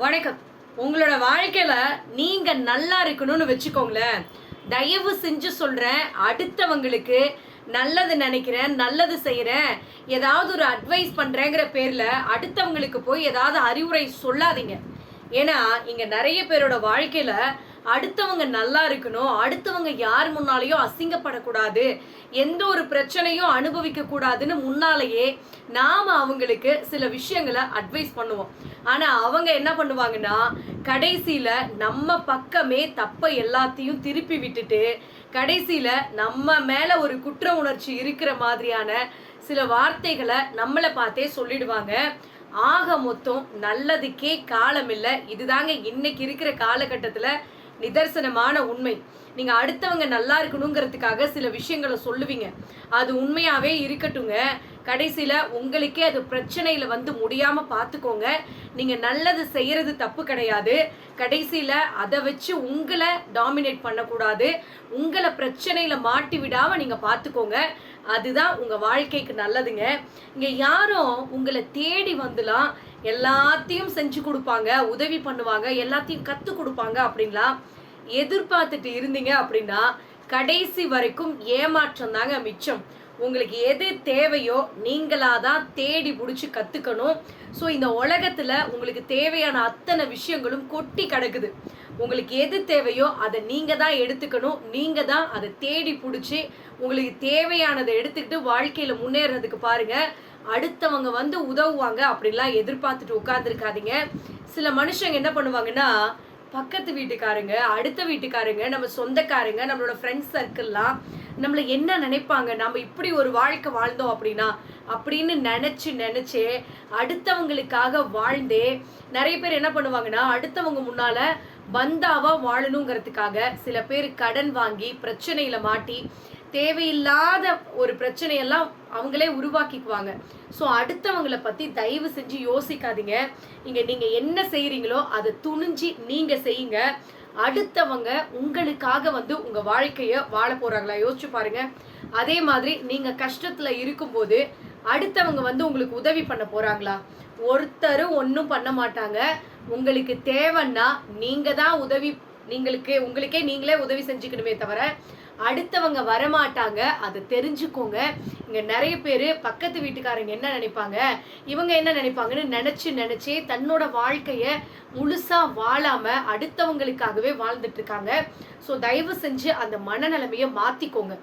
வணக்கம். உங்களோட வாழ்க்கையில நீங்க நல்லா இருக்கணும்னு வச்சுக்கோங்களேன். தயவு செஞ்சு சொல்றேன் அடுத்தவங்களுக்கு நல்லது நினைக்கிறேன் நல்லது செய்கிறேன் ஏதாவது ஒரு அட்வைஸ் பண்றேங்கிற பேர்ல அடுத்தவங்களுக்கு போய் ஏதாவது அறிவுரை சொல்லாதீங்க. ஏன்னா இங்க நிறைய பேரோட வாழ்க்கையில அடுத்தவங்க நல்லா இருக்கணும் அடுத்தவங்க யார் முன்னாலேயும் அசிங்கப்படக்கூடாது எந்த ஒரு பிரச்சனையும் அனுபவிக்க கூடாதுன்னு முன்னாலேயே நாம அவங்களுக்கு சில விஷயங்களை அட்வைஸ் பண்ணுவோம். ஆனா அவங்க என்ன பண்ணுவாங்கன்னா கடைசியில நம்ம பக்கமே தப்ப எல்லாத்தையும் திருப்பி விட்டுட்டு கடைசியில நம்ம மேல ஒரு குற்ற உணர்ச்சி இருக்கிற மாதிரியான சில வார்த்தைகளை நம்மளை பார்த்தே சொல்லிடுவாங்க. ஆக மொத்தம் நல்லதுக்கே காலம் இல்லை இதுதாங்க இன்னைக்கு இருக்கிற காலகட்டத்தில் நிதர்சனமான உண்மை. நீங்க அடுத்தவங்க நல்லா இருக்கணுங்கிறதுக்காக சில விஷயங்களை சொல்லுவீங்க. அது உண்மையாவே இருக்கட்டுங்க. கடைசியில உங்களுக்கே அது பிரச்சனையில வந்து முடியாம பார்த்துக்கோங்க நீங்க நல்லது செய்யறது தப்பு கிடையாது. கடைசியில அதை வச்சு உங்களை டாமினேட் பண்ணக்கூடாது. உங்களை பிரச்சனையில மாட்டி விடாம நீங்க பார்த்துக்கோங்க அதுதான் உங்க வாழ்க்கைக்கு நல்லதுங்க. இங்க யாரும் உங்களை தேடி வந்துலாம் எல்லாத்தையும் செஞ்சு கொடுப்பாங்க. உதவி பண்ணுவாங்க. எல்லாத்தையும் கத்து கொடுப்பாங்க அப்படின்லாம் எதிர்பார்த்துட்டு இருந்தீங்க அப்படின்னா கடைசி வரைக்கும் ஏமாற்றம் தாங்க மிச்சம். உங்களுக்கு எது தேவையோ நீங்களாக தான் தேடி பிடிச்சி கற்றுக்கணும் ஸோ இந்த உலகத்தில் உங்களுக்கு தேவையான அத்தனை விஷயங்களும் கொட்டி கிடக்குது. உங்களுக்கு எது தேவையோ அதை நீங்கள் தான் எடுத்துக்கணும். நீங்கள் தான் அதை தேடி பிடிச்சி உங்களுக்கு தேவையானதை எடுத்துக்கிட்டு வாழ்க்கையில் முன்னேறதுக்கு பாருங்கள் அடுத்தவங்க வந்து உதவுவாங்க அப்படின்லாம் எதிர்பார்த்துட்டு உட்காந்துருக்காதீங்க சில மனுஷங்க என்ன பண்ணுவாங்கன்னா பக்கத்து வீட்டுக்காரங்க அடுத்த வீட்டுக்காரங்க நம்ம சொந்தக்காரங்க நம்மளோட ஃப்ரெண்ட்ஸ் சர்க்கிள்லாம் நம்மளை என்ன நினைப்பாங்க? நம்ம இப்படி ஒரு வாழ்க்கை வாழ்ந்தோம் அப்படின்னா? அப்படின்னு நினச்சி நினச்சே அடுத்தவங்களுக்காக வாழ்ந்தே நிறைய பேர் என்ன பண்ணுவாங்கன்னா அடுத்தவங்க முன்னால பந்தாவா வாழணுங்கிறதுக்காக சில பேர் கடன் வாங்கி பிரச்சனையில மாட்டி தேவையில்லாத ஒரு பிரச்சனையெல்லாம் அவங்களே உருவாக்கிக்குவாங்க. ஸோ அடுத்தவங்களை பற்றி தயவு செஞ்சு யோசிக்காதீங்க. இங்கே நீங்கள் என்ன செய்கிறீங்களோ அதை துணிஞ்சு நீங்கள் செய்யுங்க. அடுத்தவங்க உங்களுக்காக வந்து உங்கள் வாழ்க்கையை வாழ போகிறாங்களா யோசிச்சு பாருங்க. அதே மாதிரி நீங்கள் கஷ்டத்தில் இருக்கும்போது அடுத்தவங்க வந்து உங்களுக்கு உதவி பண்ண போகிறாங்களா ஒருத்தரும் ஒன்றும் பண்ண மாட்டாங்க. உங்களுக்கு தேவைன்னா நீங்கள் தான் உதவி நீங்களுக்கு உங்களுக்கே நீங்களே உதவி செஞ்சுக்கணுமே தவிர அடுத்தவங்க வரமாட்டாங்க. அதை தெரிஞ்சுக்கோங்க. இங்கே நிறைய பேர் பக்கத்து வீட்டுக்காரங்க என்ன நினைப்பாங்க? இவங்க என்ன நினைப்பாங்கன்னு நினச்சி நினச்சே தன்னோட வாழ்க்கைய முழுசாக வாழாமல் அடுத்தவங்களுக்காகவே வாழ்ந்துட்டு இருக்காங்க ஸோ தயவு செஞ்சு அந்த மனநிலைமையை மாற்றிக்கோங்க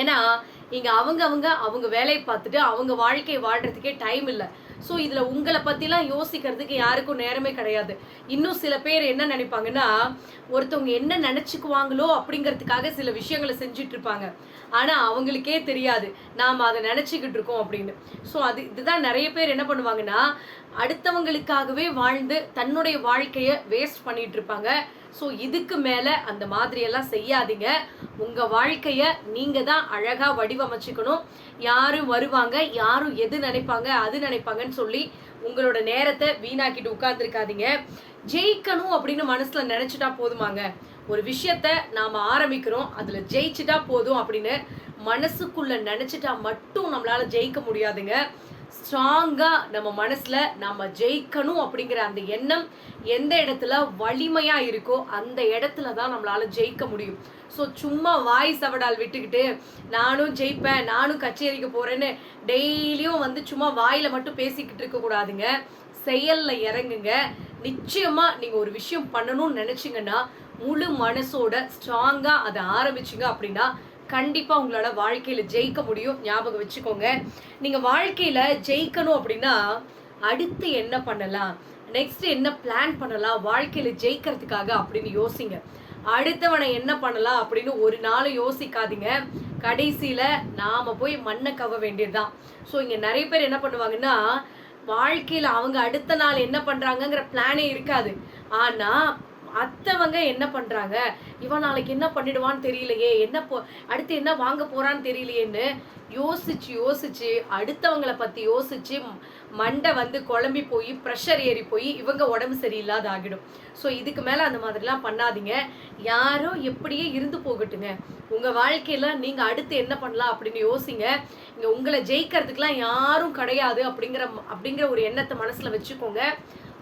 ஏன்னா இங்கே அவங்க அவங்க அவங்க வேலையை பார்த்துட்டு அவங்க வாழ்க்கையை வாழ்றதுக்கே டைம் இல்லை. ஸோ இதில் உங்களை பத்திலாம் யோசிக்கிறதுக்கு யாருக்கும் நேரமே கிடையாது. இன்னும் சில பேர் என்ன நினைப்பாங்கன்னா ஒருத்தவங்க என்ன நினச்சிக்குவாங்களோ அப்படிங்கிறதுக்காக சில விஷயங்களை செஞ்சுட்டு இருப்பாங்க ஆனா அவங்களுக்கே தெரியாது நாம அதை நினச்சிக்கிட்டு இருக்கோம் அப்படின்னு. ஸோ அது இதுதான் நிறைய பேர் என்ன பண்ணுவாங்கன்னா அடுத்தவங்களுக்காகவே வாழ்ந்து தன்னுடைய வாழ்க்கையை வேஸ்ட் பண்ணிட்டு இருப்பாங்க ஸோ இதுக்கு மேலே அந்த மாதிரியெல்லாம் செய்யாதீங்க. உங்கள் வாழ்க்கையை நீங்கள் தான் அழகாக வடிவமைச்சுக்கணும். யாரும் வருவாங்க யாரும் எது நினைப்பாங்க அது நினைப்பாங்கன்னு சொல்லி உங்களோட நேரத்தை வீணாக்கிட்டு உட்கார்ந்துருக்காதீங்க. ஜெயிக்கணும் அப்படின்னு மனசில் நினச்சிட்டா போதுமாங்க. ஒரு விஷயத்த நாம் ஆரம்பிக்கிறோம் அதில் ஜெயிச்சிட்டா போதும் அப்படின்னு மனசுக்குள்ள நினச்சிட்டா மட்டும் நம்மளால் ஜெயிக்க முடியாதுங்க. ஸ்ட்ராங்காக நம்ம மனசில் நம்ம ஜெயிக்கணும் அப்படிங்கிற அந்த எண்ணம் எந்த இடத்துல வலிமையாக இருக்கோ அந்த இடத்துல தான் நம்மளால ஜெயிக்க முடியும். ஸோ சும்மா வாய் சவடால் விட்டுக்கிட்டு நானும் ஜெயிப்பேன் நானும் கச்சேரிக்கு போகிறேன்னு டெய்லியும் வந்து சும்மா வாயில மட்டும் பேசிக்கிட்டு இருக்கக்கூடாதுங்க செயலில் செயல்ல இறங்குங்க. நிச்சயமா நீங்கள் ஒரு விஷயம் பண்ணணும்னு நினச்சிங்கன்னா முழு மனசோட ஸ்ட்ராங்காக அதை ஆரம்பிச்சிங்க அப்படின்னா கண்டிப்பாக உங்களால் வாழ்க்கையில் ஜெயிக்க முடியும். ஞாபகம் வச்சுக்கோங்க. நீங்கள் வாழ்க்கையில் ஜெயிக்கணும் அப்படின்னா அடுத்து என்ன பண்ணலாம்? நெக்ஸ்ட் என்ன பிளான் பண்ணலாம்? வாழ்க்கையில் ஜெயிக்கிறதுக்காக அப்படின்னு யோசிங்க. அடுத்தவனை என்ன பண்ணலாம் அப்படின்னு ஒரு நாள் யோசிக்காதீங்க. கடைசியில் நாம் போய் மண்ணை கவ வேண்டியதுதான். ஸோ இங்கே நிறைய பேர் என்ன பண்ணுவாங்கன்னா வாழ்க்கையில் அவங்க அடுத்த நாள் என்ன பண்ணுறாங்கங்கிற பிளானே இருக்காது. ஆனால் அத்தவங்க என்ன பண்ணுறாங்க இவன் நாளைக்கு என்ன பண்ணிடுவான்னு தெரியலையே. என்ன போ அடுத்து என்ன வாங்க போகிறான்னு தெரியலையேன்னு யோசிச்சு யோசிச்சு அடுத்தவங்களை பற்றி யோசிச்சு மண்டை வந்து குழம்பி போய் ப்ரெஷர் ஏறி போய் இவங்க உடம்பு சரியில்லாத ஆகிடும். ஸோ இதுக்கு மேலே அந்த மாதிரிலாம் பண்ணாதீங்க. யாரோ எப்படியே இருந்து போகட்டுங்க. உங்கள் வாழ்க்கையில நீங்கள் அடுத்து என்ன பண்ணலாம் அப்படின்னு யோசிங்க. இங்கே உங்களை ஜெயிக்கிறதுக்கெலாம் யாரும் கிடையாது அப்படிங்கிற அப்படிங்கிற ஒரு எண்ணத்தை மனசில் வச்சுக்கோங்க.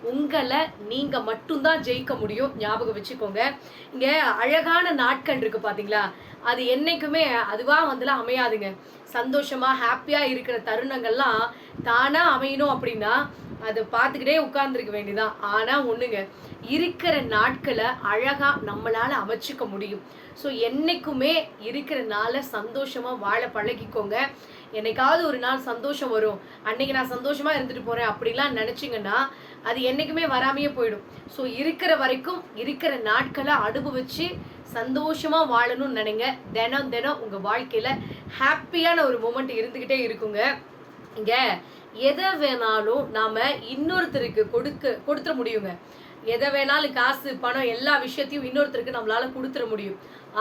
உங்களை நீங்க மட்டும்தான் ஜெயிக்க முடியும். ஞாபகம் வச்சுக்கோங்க. இங்க அழகான நாட்கள் இருக்கு பாத்தீங்களா? அது என்னைக்குமே அதுவா வந்துலாம் அமையாதுங்க. சந்தோஷமா ஹாப்பியா இருக்கிற தருணங்கள்லாம் தானா அமையணும் அப்படின்னா அதை பார்த்துக்கிட்டே உட்கார்ந்துருக்க வேண்டியதான் ஆனா ஒண்ணுங்க இருக்கிற நாட்களை அழகா நம்மளால அமைச்சுக்க முடியும். ஸோ என்னைக்குமே இருக்கிற நாளை சந்தோஷமா வாழ பழகிக்கோங்க. என்னைக்காவது ஒரு நாள் சந்தோஷம் வரும். அன்னைக்கு நான் சந்தோஷமா இருந்துட்டு போகிறேன் அப்படிலாம் நினச்சிங்கன்னா அது என்னைக்குமே வராமையே போயிடும். ஸோ இருக்கிற வரைக்கும் இருக்கிற நாட்களை அனுபவிச்சு சந்தோஷமா வாழணும்னு நினைங்க. தினம் தினம் உங்க வாழ்க்கையில ஹாப்பியான ஒரு மூமெண்ட் இருந்துக்கிட்டே இருக்குங்க. இங்கே எதை வேணாலும் நாம இன்னொருத்தருக்கு கொடுக்க கொடுத்துட முடியுங்க. எதை வேணாலும் காசு பணம் எல்லா விஷயத்தையும் இன்னொருத்தருக்கு நம்மளால கொடுத்துட முடியும்.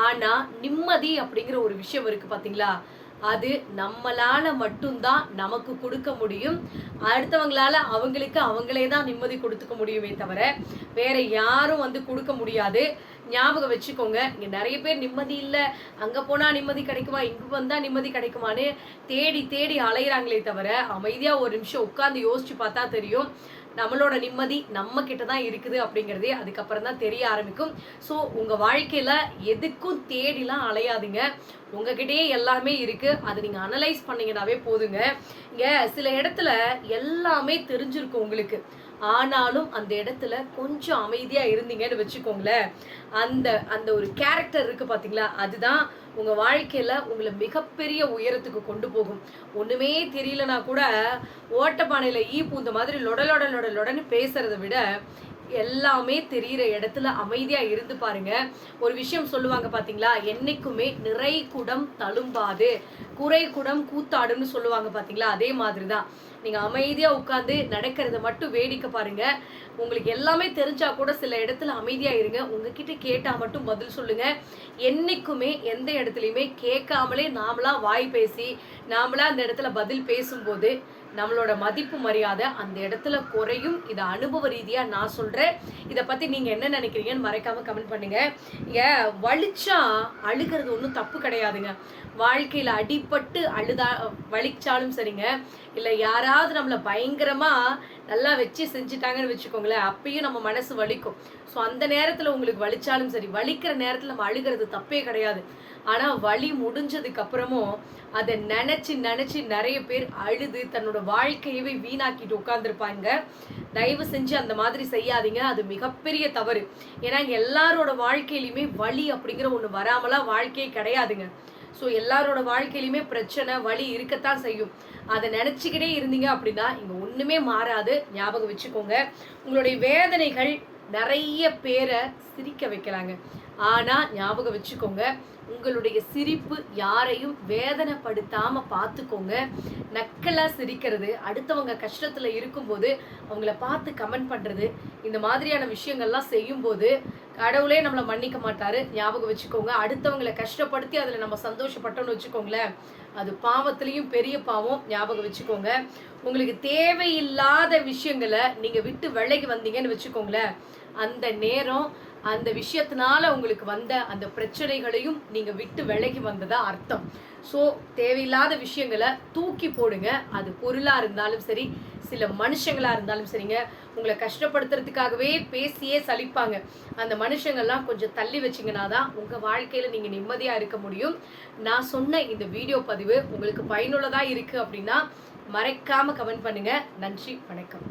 ஆனா நிம்மதி அப்படிங்கிற ஒரு விஷயம் இருக்கு பாத்தீங்களா? அது நம்மளால மட்டும்தான் நமக்கு கொடுக்க முடியும். அடுத்தவங்களால அவங்களுக்கு அவங்களே தான் நிம்மதி கொடுத்துக்க முடியுமே தவிர வேற யாரும் வந்து கொடுக்க முடியாது. ஞாபகம் வச்சுக்கோங்க இங்க நிறைய பேர் நிம்மதி இல்லை. அங்க போனா நிம்மதி கிடைக்குமா? இங்க வந்தா நிம்மதி கிடைக்குமான்னு தேடி தேடி அலையிறாங்களே தவிர அமைதியா ஒரு நிமிஷம் உட்காந்து யோசிச்சு பார்த்தா தெரியும். நம்மளோட நிம்மதி நம்ம கிட்ட தான் இருக்குது அப்படிங்கிறதே அதுக்கப்புறம் தான் தெரிய ஆரம்பிக்கும். ஸோ உங்க வாழ்க்கையில எதுக்கும் தேடிலாம் அலையாதுங்க. உங்ககிட்டயே எல்லாமே இருக்கு. அதை நீங்க அனலைஸ் பண்ணீங்கன்னாவே போதுங்க. இங்க சில இடத்துல எல்லாமே தெரிஞ்சிருக்கும் உங்களுக்கு. ஆனாலும் அந்த இடத்துல கொஞ்சம் அமைதியாக இருந்தீங்கன்னு வச்சுக்கோங்களேன். அந்த அந்த ஒரு கேரக்டர் இருக்குது பார்த்தீங்களா அதுதான் உங்கள் வாழ்க்கையில் உங்களை மிகப்பெரிய உயரத்துக்கு கொண்டு போகும். ஒன்றுமே தெரியலனா கூட ஓட்டப்பானையில் ஈ பூந்த மாதிரி லொட பேசுகிறத விட எல்லாமே தெரிகிற இடத்துல அமைதியாக இருந்து பாருங்க. ஒரு விஷயம் சொல்லுவாங்க பார்த்தீங்களா என்னைக்குமே நிறை குடம் தழும்பாது குறை குடம் கூத்தாடுன்னு சொல்லுவாங்க பார்த்தீங்களா அதே மாதிரி தான் நீங்கள் அமைதியாக உட்காந்து நடக்கிறத மட்டும் வேடிக்கை பாருங்க. உங்களுக்கு எல்லாமே தெரிஞ்சா கூட சில இடத்துல அமைதியாக இருங்க. உங்ககிட்ட கேட்டால் மட்டும் பதில் சொல்லுங்க. என்றைக்குமே எந்த இடத்துலையுமே கேட்காமலே நாமளா வாய் பேசி நாமளாக அந்த இடத்துல பதில் பேசும்போது நம்மளோட மதிப்பு மரியாதை அந்த இடத்துல குறையும். இதை அனுபவ ரீதியாக நான் சொல்கிறேன் இதை பற்றி நீங்கள் என்ன நினைக்கிறீங்கன்னு மறைக்காமல் கமெண்ட் பண்ணுங்கள் ஏ வலிச்சா அழுகிறது ஒன்றும் தப்பு கிடையாதுங்க. வாழ்க்கையில் அடிபட்டு அழுதா வலிச்சாலும் சரிங்க. இல்லை யாராவது நம்மளை பயங்கரமாக நல்லா வச்சு செஞ்சுட்டாங்கன்னு வச்சுக்கோங்களேன் அப்பயும் நம்ம மனசு வலிக்கும். ஸோ அந்த நேரத்தில் உங்களுக்கு வலிச்சாலும் சரி வலிக்கிற நேரத்தில் நம்ம அழுகிறது தப்பே கிடையாது. ஆனால் வலி முடிஞ்சதுக்கு அப்புறமும் அதை நினச்சி நினச்சி நிறைய பேர் அழுது தன்னோட வாழ்க்கையவே வீணாக்கிட்டு உட்காந்துருப்பாங்க தயவு செஞ்சு அந்த மாதிரி செய்யாதீங்க அது மிகப்பெரிய தவறு. ஏன்னா எல்லாரோட வாழ்க்கையிலையுமே வலி அப்படிங்கிற ஒன்று வராமலாம் வாழ்க்கையே கிடையாதுங்க. ஸோ எல்லாரோட வாழ்க்கையிலுமே பிரச்சனை வலி இருக்கத்தான் செய்யும். அதை நினச்சிக்கிட்டே இருந்தீங்க அப்படின்னா இங்கே ஒன்றுமே மாறாது. ஞாபகம் வச்சுக்கோங்க. உங்களுடைய வேதனைகள் நிறைய பேரை சிரிக்க வைக்கலாங்க. ஆனால் ஞாபகம் வச்சுக்கோங்க. உங்களுடைய சிரிப்பு யாரையும் வேதனைப்படுத்தாமல் பார்த்துக்கோங்க. நக்கலாக சிரிக்கிறது அடுத்தவங்க கஷ்டத்தில் இருக்கும்போது அவங்கள பார்த்து கமெண்ட் பண்ணுறது இந்த மாதிரியான விஷயங்கள்லாம் செய்யும்போது கடவுளே நம்மளை மன்னிக்க மாட்டாரு. ஞாபகம் வச்சுக்கோங்க. அடுத்தவங்களை கஷ்டப்படுத்தி அதில் நம்ம சந்தோஷப்பட்டோம்னு வச்சுக்கோங்களேன். அது பாவத்திலையும் பெரிய பாவம். ஞாபகம் வச்சுக்கோங்க. உங்களுக்கு தேவையில்லாத விஷயங்களை நீங்கள் விட்டு விலகி வந்தீங்கன்னு வச்சுக்கோங்களேன். அந்த நேரம் அந்த விஷயத்தினால உங்களுக்கு வந்த அந்த பிரச்சனைகளையும் நீங்கள் விட்டு விலகி வந்ததா அர்த்தம். ஸோ தேவையில்லாத விஷயங்களை தூக்கி போடுங்க. அது பொருளாக இருந்தாலும் சரி சில மனுஷங்களாக இருந்தாலும் சரிங்க உங்களை கஷ்டப்படுத்துறதுக்காகவே பேசியே சலிப்பாங்க. அந்த மனுஷங்கள்லாம் கொஞ்சம் தள்ளி வச்சிங்கன்னா தான் உங்கள் வாழ்க்கையில் நீங்கள் நிம்மதியாக இருக்க முடியும். நான் சொன்ன இந்த வீடியோ பதிவு உங்களுக்கு பயனுள்ளதாக இருக்கு அப்படின்னா மறைக்காமல் கமெண்ட் பண்ணுங்கள் நன்றி வணக்கம்.